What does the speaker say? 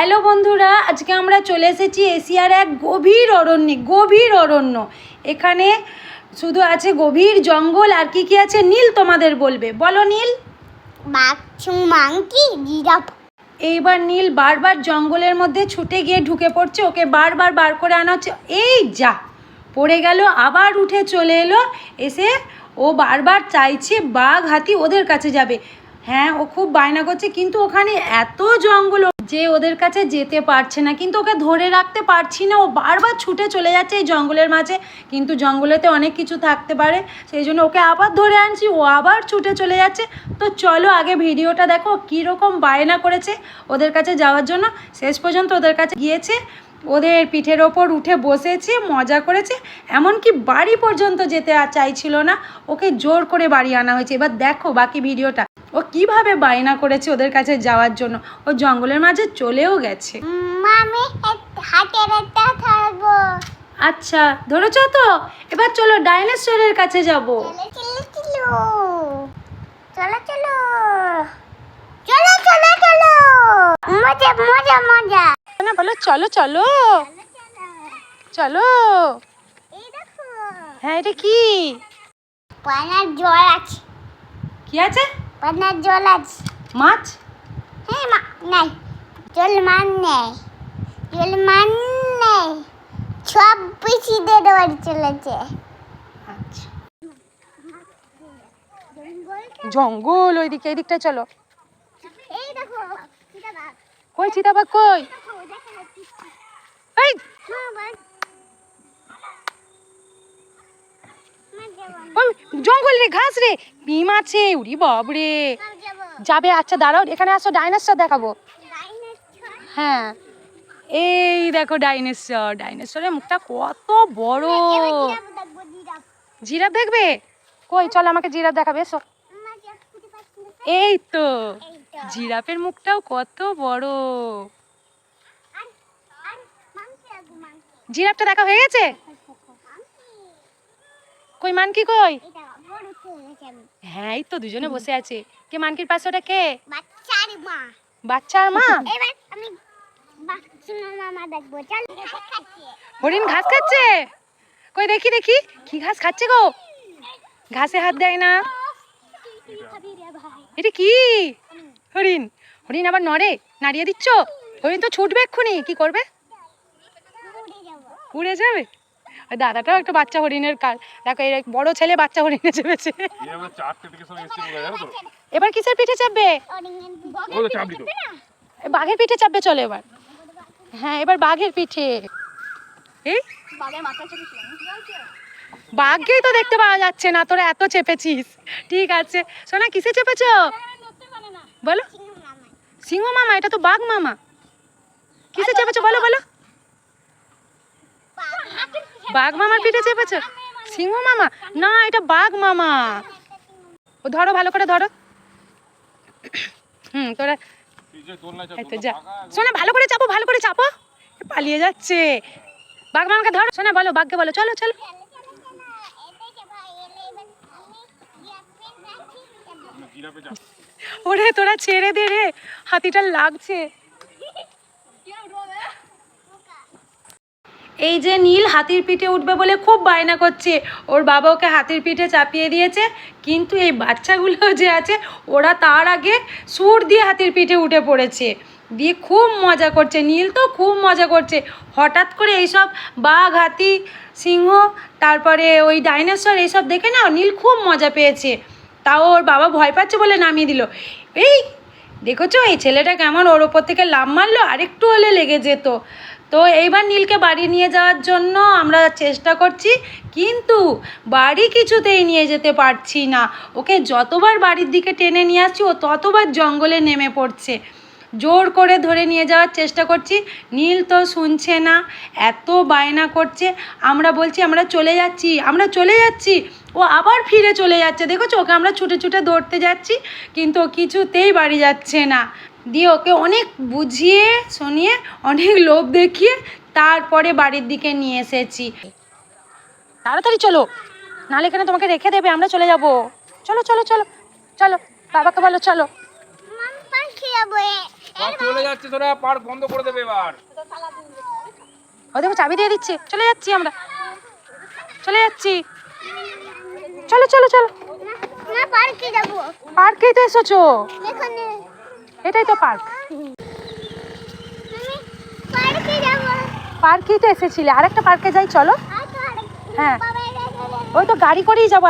Hello বন্ধুরা আজকে আমরা চলে এসেছি এশিয়ার এক গভীর অরণ্যে গভীর অরণ্য। এখানে শুধু আছে গভীর জঙ্গল আর কি কি আছে নীল তোমাদের বলবে। বলো নীল। এইবার নীল বারবার জঙ্গলের মধ্যে ছুটে গিয়ে ঢুকে পড়ছে ওকে বারবার বার করে আনা হচ্ছে। এই যা পড়ে গেল আবার উঠে চলে এলো এসে ও বারবার চাইছে বাঘ হাতি ওদের কাছে যাবে। হ্যাঁ ও খুব বায়না করছে, কিন্তু ওখানে এত জঙ্গল, যে ওদের কাছে যেতে পারছে না, কিন্তু ওকে ধরে রাখতে পারছি না, ও বারবার ছুটে চলে যাচ্ছে এই জঙ্গলের মাঝে, কিন্তু জঙ্গলেতে অনেক কিছু থাকতে পারে, সেই জন্য ওকে আবার ধরে আনছি, ও আবার ছুটে চলে যাচ্ছে, তো চলো আগে ভিডিওটা দেখো কীরকম বায়না করেছে ওদের কাছে যাওয়ার জন্য, শেষ পর্যন্ত ওদের কাছে গিয়েছে, ওদের পিঠের ওপর উঠে বসেছে, মজা করেছে, এমনকি বাড়ি পর্যন্ত যেতে চাইছিল না, ওকে জোর করে বাড়ি আনা হয়েছে, এবার দেখো বাকি ভিডিওটা। কীভাবে বায়না করেছে ওদের কাছে যাওয়ার জন্য? ও জঙ্গলের মাঝে চলেও গেছে। মামি হাতের একটা থাকব। আচ্ছা ধরেছ তো? এবার চলো ডাইনোসরের কাছে যাব। চলো চলো চলো। চলো চলো। চলো চলো মজা মজা মজা। না বলো চলো চলো। চলো। হ্যাঁ এটা কি? পানার জল আছে। কি আছে? পানার জল আছে। মাছ? হ্যাঁ মা নাই। জল মান নেই জল মান নেই সব পিছিয়ে বাড়ি চলেছে। আচ্ছা। জঙ্গল ওইদিকে এইদিকটা চলো। কই চিতাবাঘ কই? এই হ্যাঁ বাঘ মা যাব ওই জঙ্গল রে, ঘাস রে। ভীম আছে, উড়ি বাবরে যাব আচ্ছা দাঁড়াও, এখানে আসো, ডাইনোসর দেখাবো। হ্যাঁ। এই দেখো ডাইনোসর, ডাইনোসরের মুখটা কত বড়। জিরাফ দেখব? কই, চল আমাকে জিরাফ দেখাবে, এসো। এই তো, জিরাফের মুখটাও কত বড়। জিরাফটা দেখা হয়ে গেছে? কই মানকি কই? হ্যাঁ এই তো দুজনে বসে আছে। কে মানকির পাশে ওটা কে? বাচ্চার মা। বাচ্চা আর মা? এবার আমি হরিণ ঘাস খাচ্ছে? কই দেখি দেখি। কি ঘাস খাচ্ছে গো? ঘাসে হাত দেয় না। এটা কি? হরিণ। হরিণ আবার নড়ে? নাড়িয়ে দিচ্ছ? হরিণ তো ছুটবে এক্ষুনি। কি করবে? উড়ে যাব? ওই দাদাটাও একটা বাচ্চা হরিণের কাল। দেখো এই বড় ছেলে বাচ্চা হরিণে চেপেছে এবার কিসের পিঠে চাপবে? বাঘের পিঠে চাপবে চলে এবার। হ্যাঁ এবার বাঘের পিঠে। এই? বাঘকেই তো দেখতে পাওয়া যাচ্ছে না তোরা এত চেপেছিস। ঠিক আছে। সোনা কিসে চেপেছ? বলো। সিংহ মামা এটা তো বাঘ মামা। কিসে চেপেছো? বলো বলো। বাঘ মামার পিঠে চেপেছো? সিংহ মামা? না, এটা বাঘ মামা। ও, ধরো, ভালো করে ধরো। হুম, তোরা তো যা। শোনা ভালো করে চাপো, ভালো করে চাপো। পালিয়ে যাচ্ছে। বাঘ মামাকে ধরো। শোনা বলো, বাঘকে বলো। চলো চলো। ওরে, তোরা ছেড়ে দে রে। হাতিটা লাগছে। এই যে নীল হাতির পিঠে উঠবে বলে খুব বায়না করছে। ওর বাবা ওকে হাতির পিঠে চাপিয়ে দিয়েছে, কিন্তু এই বাচ্চাগুলো যে আছে, ওরা তার আগে সুর দিয়ে হাতির পিঠে উঠে পড়েছে। দিয়ে খুব মজা করছে, নীল তো খুব মজা করছে। হঠাৎ করে এইসব বাঘ, হাতি, সিংহ, তারপরে ওই ডাইনোসর এইসব দেখে না নীল খুব মজা পেয়েছে। তাও ওর বাবা ভয় পাচ্ছে বলে নামিয়ে দিল। এই, দেখেছ? এই ছেলেটা কেমন? ওর ওপর থেকে লাভ মারলো, আরেকটু হলে লেগে যেত। তো এইবার নীলকে বাড়ি নিয়ে যাওয়ার জন্য আমরা চেষ্টা করছি, কিন্তু বাড়ি কিছুতেই নিয়ে যেতে পারছি না। ওকে যতবার বাড়ির দিকে টেনে নিয়ে আসছি, ও ততবার জঙ্গলে নেমে পড়ছে। জোর করে ধরে নিয়ে যাওয়ার চেষ্টা করছি, নীল তো শুনছে না, এত বায়না করছে। আমরা বলছি, আমরা চলে যাচ্ছি, আমরা চলে যাচ্ছি। ও আবার ফিরে চলে যাচ্ছে। দেখেছ? ওকে আমরা ছুটে ছুটে দৌড়তে যাচ্ছি, কিন্তু ও কিছুতেই বাড়ি যাচ্ছে না। দিয়ে ওকে অনেক বুঝিয়ে শুনিয়ে অনেক লোভ দেখিয়ে তারপরে বাড়ির দিকে নিয়ে এসেছি। তাড়াতাড়ি চলো নাহলে এখানে তোমাকে রেখে দেবে আমরা চলে যাব। চলো চলো চলো চলো বাবাকে বলো চলো। চলে চাবি দিয়ে দিচ্ছে চলে যাচ্ছি আমরা। চলে যাচ্ছি। চলো চলো চলো। পার্কে যাব। পার্কেই তো এসেছ। এখানে এটাই তো পার্ক। পার্কেই তো এসেছিলে। আরেকটা পার্কে যাই চলো। হ্যাঁ। ওই তো গাড়ি করেই যাব